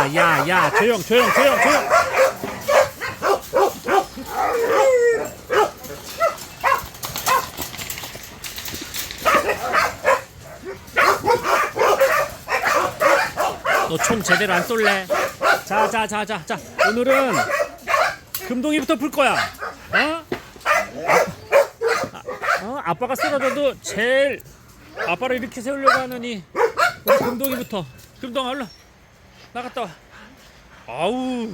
야, 야, 야, 조용, 조용, 조용, 조용. 너 총 제대로 안 쏠래? 자, 자, 자, 자, 자. 오늘은 금동이부터 풀 거야. 어? 아, 어? 아빠가 쓰러져도 제일 아빠를 이렇게 세우려고 하느니 금동이부터. 금동아 얼른 나갔다 와. 아우.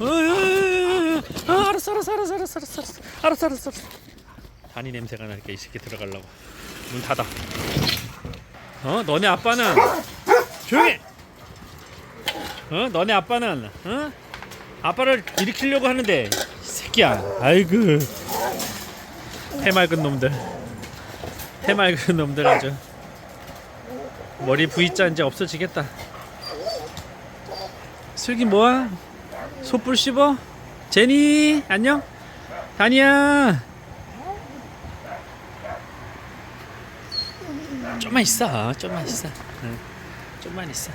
어, 어, 알았어, 알았어, 알았어, 알았어, 알았어, 알았어, 알았어, 알았어. 단이 냄새가 나니까 이 새끼 들어가려고 문 닫아. 어, 너네 아빠는 조용히. 어, 너네 아빠는 어, 아빠를 일으키려고 하는데 이 새끼야. 아이고. 해맑은 놈들. 해맑은 놈들 아주. 머리 V자 이제 없어지겠다. 슬기 뭐야? 소뿔 씹어? 제니 안녕? 다니야. 좀만 있어. 좀만 있어. 응. 좀만 있어.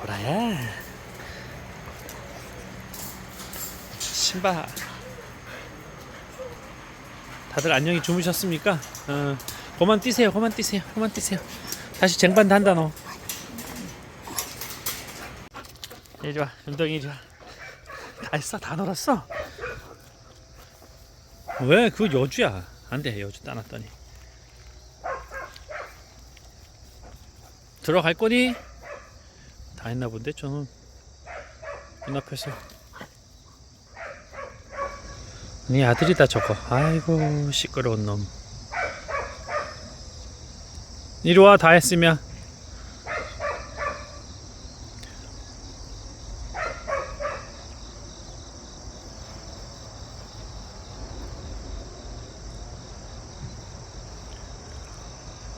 보라야. 신바. 다들 안녕히 주무셨습니까? 어, 그만 뛰세요. 그만 뛰세요. 그만 뛰세요. 다시 쟁반 단다 너. 이리 와. 운동이 이리 와. 다 했어. 다 놀았어. 왜? 그거 여주야. 안 돼. 여주 따놨더니. 들어갈 거니? 다 했나 본데 저는 눈앞에서 네 아들이다 저거 아이고 시끄러운 놈 이리 와 다 했으면.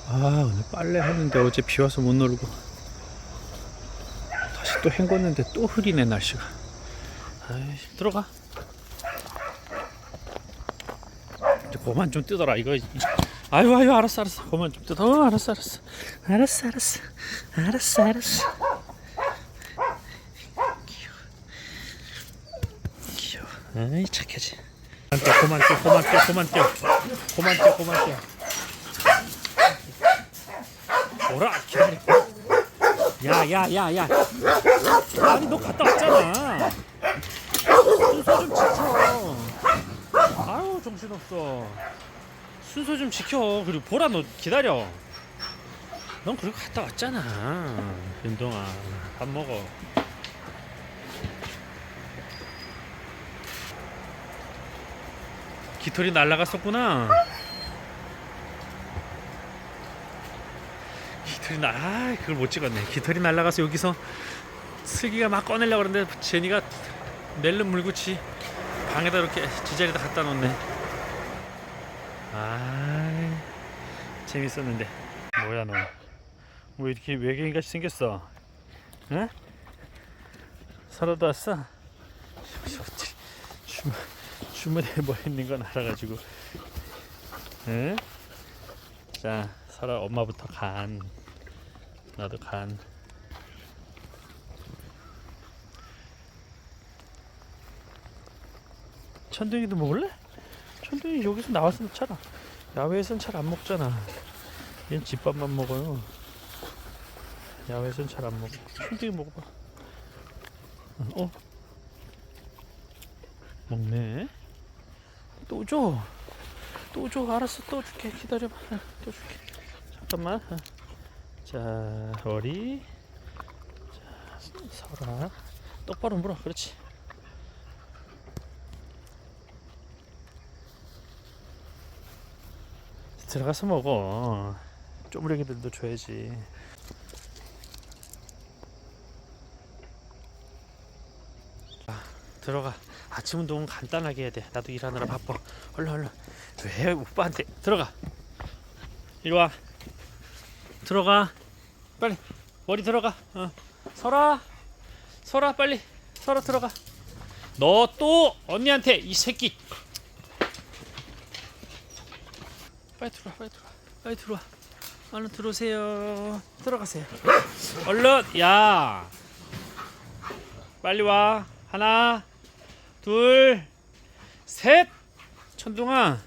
아 오늘 빨래 하는데 어제 비 와서 못 놀고. 다시 또 헹궜는데 또 흐리네 날씨가. 아이 들어가. 이제 그만 좀 뜯어라 이거 아유 아유 알았어 알았어. 그만 좀 뜯어. 어, 알았어 알았어. 알았어 알았어. 알았어 알았어. 귀여워. 귀여워. 아이 착해지. 그만 뛰어 그만 뛰어 그만 뛰어 그만 뛰어 그만 뛰어 뭐라 기다려. 야야야야. 아니 너 갔다 왔잖아. 순서 좀 지켜. 아유 정신없어 순서 좀 지켜. 그리고 보라 너 기다려. 넌 그리고 갔다 왔잖아. 윤동아 밥 먹어. 깃털이 날라갔었구나. 깃털이 나, 아, 그걸 못 찍었네. 깃털이 날라가서 여기서 슬기가 막 꺼내려고 그러는데 제니가 멜름 물구치 방에다 이렇게 제자리에다 갖다 놓네. 아, 재밌었는데. 뭐야 너? 뭐 이렇게 외계인같이 생겼어? 응? 살아도 왔어? 주머, 주머니에 뭐 있는 건 알아가지고. 응? 자, 설아 엄마부터 간. 나도 간. 천둥이도 먹을래? 천둥이 여기서 나와서 먹잖아. 야외에선 잘 안 먹잖아. 얘는 집밥만 먹어요. 야외에선 잘 안 먹어. 천둥이 먹어봐. 어? 먹네. 또 줘. 또 줘. 알았어. 또 줄게. 기다려봐. 어, 또 줄게. 잠깐만. 어. 자, 머리. 자, 설아. 똑바로 물어. 그렇지. 들어가서 먹어. 쪼무레기들도 줘야지. 자, 들어가. 아침 운동은 간단하게 해야 돼. 나도 일하느라 바빠. 얼른 얼른. 왜 오빠한테 들어가. 이리 와. 들어가. 빨리. 머리 들어가. 어. 설아. 설아 빨리. 설아 들어가. 너 또 언니한테 이 새끼. 빨리 들어와. 빨리 들어와. 빨리 들어와. 얼른 들어오세요. 들어가세요. 얼른 야 빨리 와 하나 둘 셋. 천둥아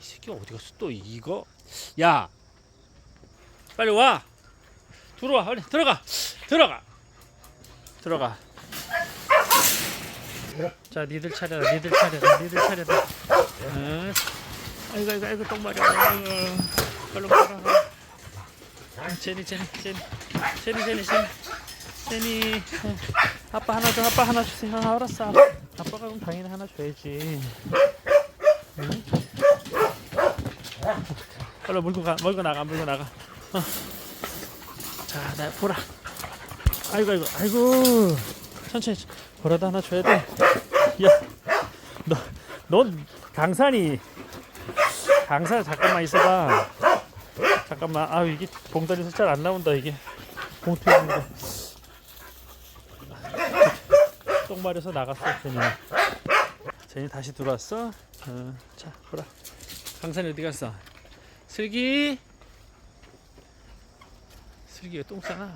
이 새끼 어디 갔어 또 이거 야 빨리 와 들어와 빨리 들어가 들어가 들어가 자 니들 차례다 니들 차례다 니들 차례다 응. 아이고 아이고 아이고 똥 마려. 아이고 얼른 가라 제니 제니 제니. 제니 제니 제니. 제니. 어. 아빠 하나 줘 아빠 하나 주세요. 아, 알았어. 아빠가 그럼 당연히 하나 줘야지. 응? 얼른 물고 가 물고 나가 물고 나가. 어. 자나 보라. 아이고 아이고 아이고. 천천히 보라도 하나 줘야 돼야너넌 강산이 강산 잠깐만 있어봐. 잠깐만. 아 이게 봉다리에서 잘 안 나온다 이게. 봉투에 있는데 똥 마려서 나갔어 제니. 제니 다시 들어왔어? 어, 자 보라. 강산이 어디 갔어? 슬기? 슬기가 똥 싸나?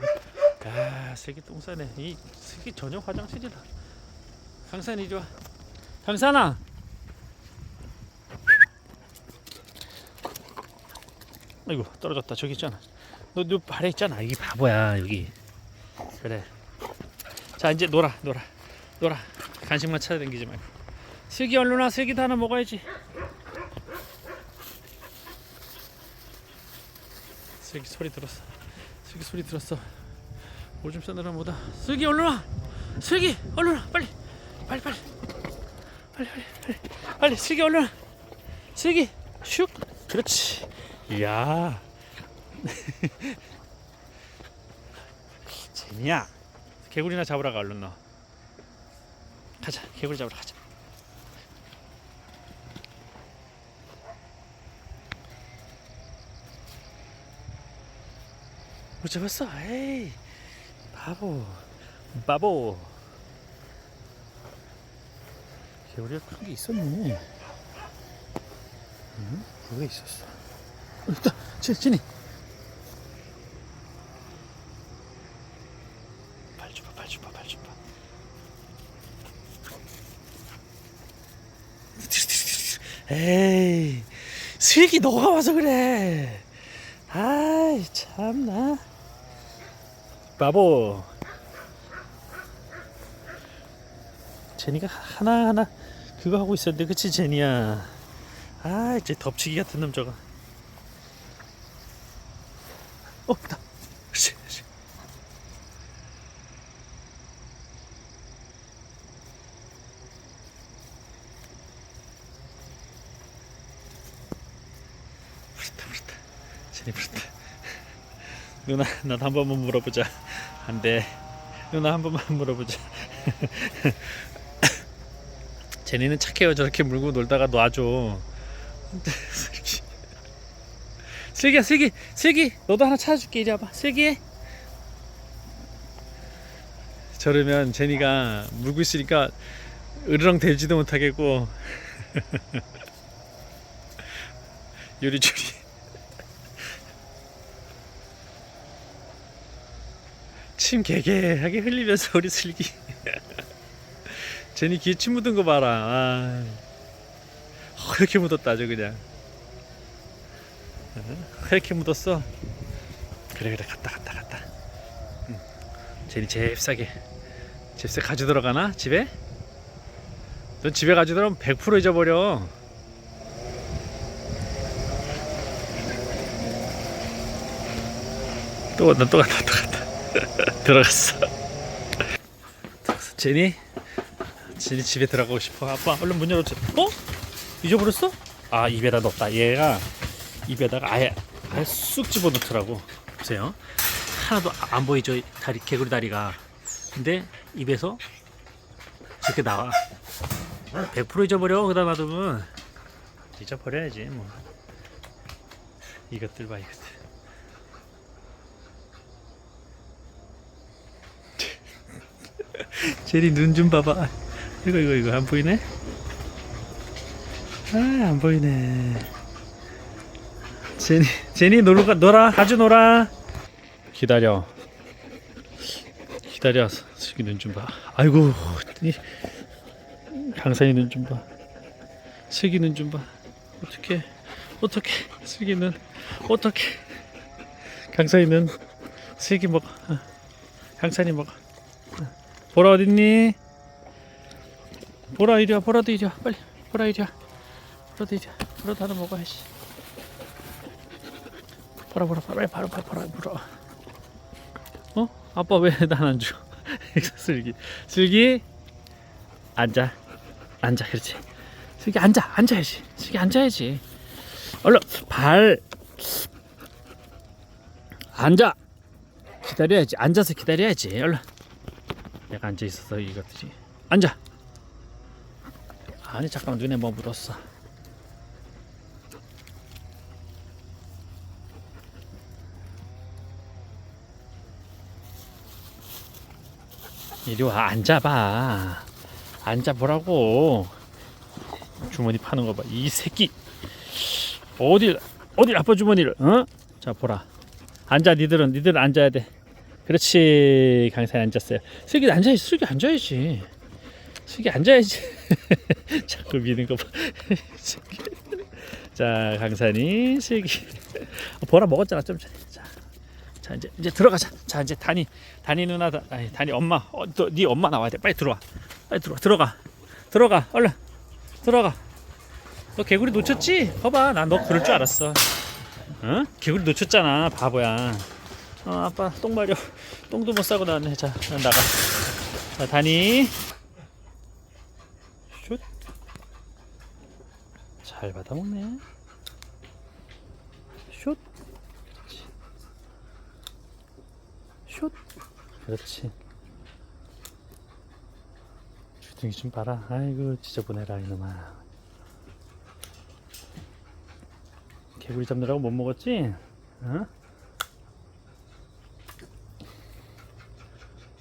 아 슬기 똥 싸네. 이 슬기 전용 화장실이다. 강산이 와. 강산아 아이고 떨어졌다. 저기 있잖아. 너, 너 발에 있잖아. 여기 바보야 여기. 그래. 자 이제 놀아 놀아. 놀아. 간식만 찾아다니지 말고. 슬기 얼른 와 슬기도 하나 먹어야지. 슬기 소리 들었어. 슬기 소리 들었어. 오줌 싸느라 뭐다. 슬기 얼른 와 슬기 얼른 와 빨리! 빨리 빨리! 빨리 빨리 빨리! 빨리 슬기 얼른 와 슬기! 슉! 그렇지 이야. 재미야. 개구리나 잡으러 가 얼른 너. 가자 개구리 잡으러 가자. 못 잡았어? 에이 바보. 바보. 개구리가 큰 게 있었네. 응? 뭐가 있었어 어, 있다 진, 진이. 발 줘봐 발 줘봐 발 줘봐 에이 슬기 너가 와서 그래. 아이 참나. 바보. 제니가 하나하나 그거 하고 있었는데 그치 제니야? 아 이제 덮치기 같은 놈 저거 어 있다. 씨, 씨. 부르다 부르다. 제니 부르다. 누나 나도 한 번만 물어보자. 안 돼. 누나 한 번만 물어보자. 제니는 착해요. 저렇게 물고 놀다가 놔줘 슬기 슬기야 슬기 슬기 너도 하나 찾아줄게. 이리 와봐. 슬기. 저러면 제니가 물고 있으니까 으르렁 대지도 못하겠고. 요리조리 침 개개하게 흘리면서 우리 슬기. 제니 귀에 침 묻은 거 봐라. 아, 이렇게 묻었다 아주 그냥 이렇게 묻었어 그래 그래 갔다 갔다 갔다 응. 제니 잽싸게 잽싸게 가져 들어가나 집에? 넌 집에 가져 들어가면 100% 잊어버려 또 간다 또 간다 또 들어갔어 들어갔어. 제니 제니 집에 들어가고 싶어 아빠 얼른 문 열어줘 어? 잊어버렸어? 아 입에다 넣었다 얘가 입에다가 아예 아예 쑥 집어넣더라고. 보세요. 하나도 아- 안 보이죠 다리 개구리 다리가. 근데 입에서 저렇게 나와. 100% 잊어버려 그다 놔두면. 잊어버려야지 뭐. 이것들 봐 이것들. 제리 눈 좀 봐봐. 이거 이거 이거 안 보이네? 아 안 보이네 제니 제니 놀러 놀아. 아주 놀아. 기다려. 기다려. 슬기 눈좀봐. 아이고 이 강산이 눈 좀봐. 슬기 눈 좀봐. 어떻게 어떻게 슬기 눈. 어떻게 강산이 눈. 슬기 먹어. 어. 강산이 먹어. 어. 보라 어딨니? 보라 이리 와. 보라도 이리 와. 빨리. 보라 이리 와. 보라도 이리 와. 보라도 하나 먹어야지 보라 보라 빨리 바로 바로 보라 보라 어? 아빠 왜 난 안 줘? 슬기. 슬기 앉아. 앉아 그렇지. 슬기 앉아. 앉아야지. 슬기 앉아야지. 얼른 발. 앉아. 기다려야지. 앉아서 기다려야지. 얼른. 내가 앉아 있어서 이것들이. 앉아. 아니 잠깐 눈에 뭐 묻었어 이리 와 앉아봐. 앉아보라고. 주머니 파는 거 봐. 이 새끼. 어딜 어딜 아빠 주머니를 어? 자 보라. 앉아 니들은. 니들은 앉아야 돼. 그렇지. 강사에 앉았어요. 슬기 앉아야지. 슬기 앉아야지. 슬기 앉아야지. 자꾸 미는 거 봐. 자 강산이 슬기. 어, 보라 먹었잖아 좀 전에 자, 자 이제 이제 들어가자. 자 이제 다니 다니 누나 다 아니 다니 엄마 어, 너, 네 엄마 나와야 돼. 빨리 들어와. 빨리 들어와. 들어가. 들어가. 얼른. 들어가. 너 개구리 놓쳤지? 봐봐. 난 너 그럴 줄 알았어. 어? 개구리 놓쳤잖아 바보야. 어 아빠 똥 마려. 똥도 못 싸고 나왔네. 자 나가. 자 다니. 슛 잘 받아먹네 슛 슛. 그렇지. 주둥이 좀 봐라. 아이고 지저분해라 이놈아. 개구리 잡느라고 못 먹었지? 어?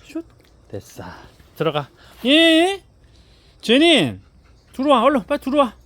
슛. 됐어. 들어가. 예. 제닌 들어와 얼른 빨리 들어와.